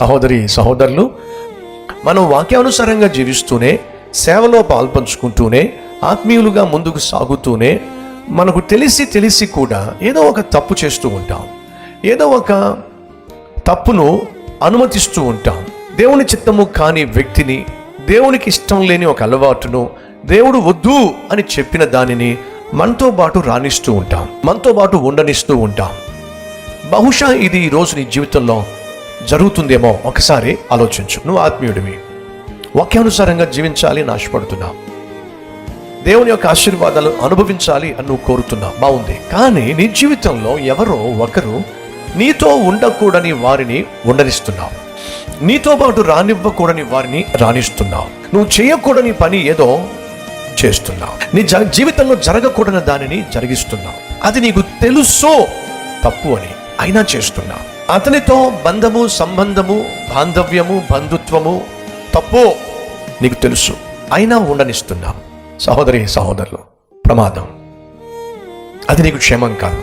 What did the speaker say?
సహోదరి సహోదరులు మనం వాక్యానుసారంగా జీవిస్తూనే సేవలో పాల్పంచుకుంటూనే ఆత్మీయులుగా ముందుకు సాగుతూనే మనకు తెలిసి తెలిసి కూడా ఏదో ఒక తప్పు చేస్తూ ఉంటాం. ఏదో ఒక తప్పును అనుమతిస్తూ ఉంటాం. దేవుని చిత్తము కాని వ్యక్తిని దేవునికి ఇష్టం లేని ఒక అలవాటును దేవుడు వద్దు అని చెప్పిన దానిని మనతో పాటు రాణిస్తూ ఉంటాం. మనతో పాటు ఉండనిస్తూ ఉంటాం. బహుశా ఇది ఈ రోజు నీ జీవితంలో జరుగుతుందేమో ఒకసారి ఆలోచించు. నువ్వు ఆత్మీయుడివి. వాక్యానుసారంగా జీవించాలి అని ఆశపడుతున్నావు దేవుని యొక్క ఆశీర్వాదాలు అనుభవించాలి అని నువ్వు కోరుతున్నావు బాగుంది. కానీ నీ జీవితంలో ఎవరో ఒకరు నీతో ఉండకూడని వారిని ఉండనిస్తున్నావు నీతో పాటు రానివ్వకూడని వారిని రాణిస్తున్నావు నువ్వు చేయకూడని పని ఏదో చేస్తున్నావు నీ జ జీవితంలో జరగకూడని దానిని జరిగిస్తున్నావు అది నీకు తెలుసో తప్పు అని. అయినా చేస్తున్నా. అతనితో బంధము సంబంధము బాంధవ్యము బంధుత్వము తప్పో నీకు తెలుసు. అయినా ఉండనిస్తున్నా. సహోదరి సహోదరులు ప్రమాదం. అది నీకు క్షేమం కాదు.